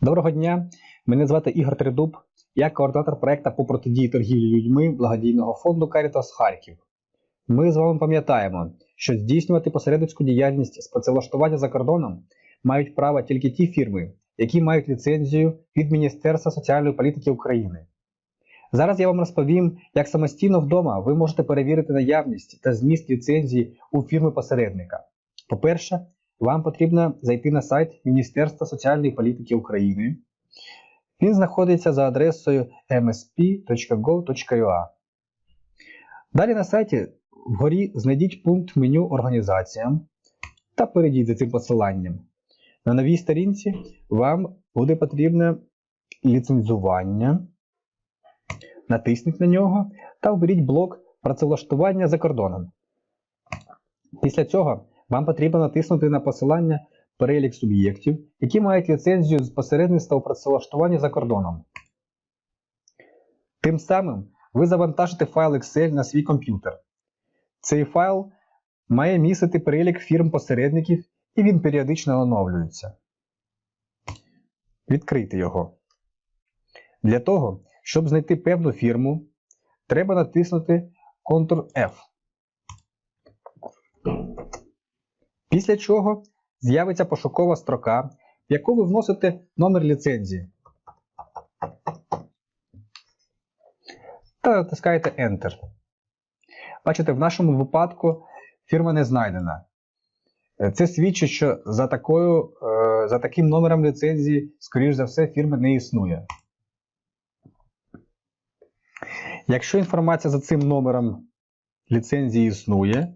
Доброго дня! Мене звати Ігор Тридуб. Я координатор проекту по протидії торгівлі людьми благодійного фонду Caritas Харків. Ми з вами пам'ятаємо, що здійснювати посередницьку діяльність з працевлаштування за кордоном мають право тільки ті фірми, які мають ліцензію від Міністерства соціальної політики України. Зараз я вам розповім, як самостійно вдома ви можете перевірити наявність та зміст ліцензії у фірми-посередника. По-перше, вам потрібно зайти на сайт Міністерства соціальної політики України. Він знаходиться за адресою msp.gov.ua. Далі на сайті вгорі знайдіть пункт меню Організаціям та перейдіть за цим посиланням. На новій сторінці вам буде потрібне ліцензування. Натисніть на нього та оберіть блок працевлаштування за кордоном. Після цього вам потрібно натиснути на посилання перелік суб'єктів, які мають ліцензію з посередництва у працевлаштуванні за кордоном. Тим самим ви завантажите файл Excel на свій комп'ютер. Цей файл має містити перелік фірм-посередників і він періодично оновлюється. Відкрийте його. Для того, щоб знайти певну фірму, треба натиснути Ctrl-F. Після чого з'явиться пошукова строка, в яку ви вносите номер ліцензії. Та натискаєте Enter. Бачите, в нашому випадку фірма не знайдена. Це свідчить, що за, такою, е, за таким номером ліцензії, скоріш за все, фірми не існує. Якщо інформація за цим номером ліцензії існує,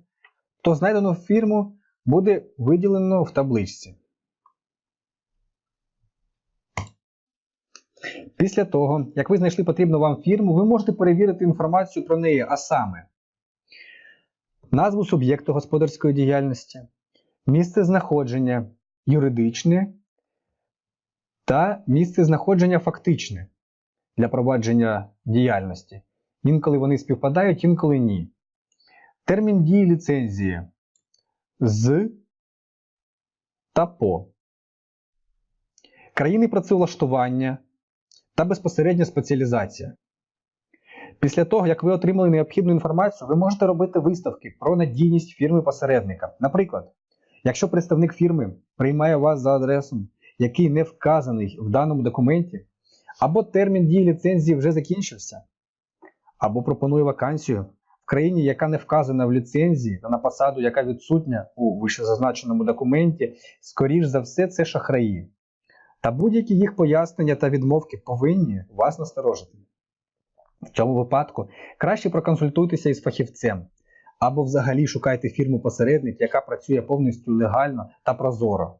то знайдену фірму буде виділено в табличці. Після того, як ви знайшли потрібну вам фірму, ви можете перевірити інформацію про неї, а саме назву суб'єкту господарської діяльності, місце знаходження юридичне та місце знаходження фактичне для провадження діяльності. Інколи вони співпадають, інколи ні. Термін дії ліцензії з та по. Країни працевлаштування та безпосередня спеціалізація. Після того, як ви отримали необхідну інформацію, ви можете робити виставки про надійність фірми-посередника. Наприклад, якщо представник фірми приймає вас за адресом, який не вказаний в даному документі, або термін дії ліцензії вже закінчився, або пропонує вакансію країні, яка не вказана в ліцензії, та на посаду, яка відсутня у вищезазначеному документі, скоріш за все, це шахраї. Та будь-які їх пояснення та відмовки повинні вас насторожити. В цьому випадку краще проконсультуйтеся із фахівцем, або взагалі шукайте фірму-посередник, яка працює повністю легально та прозоро.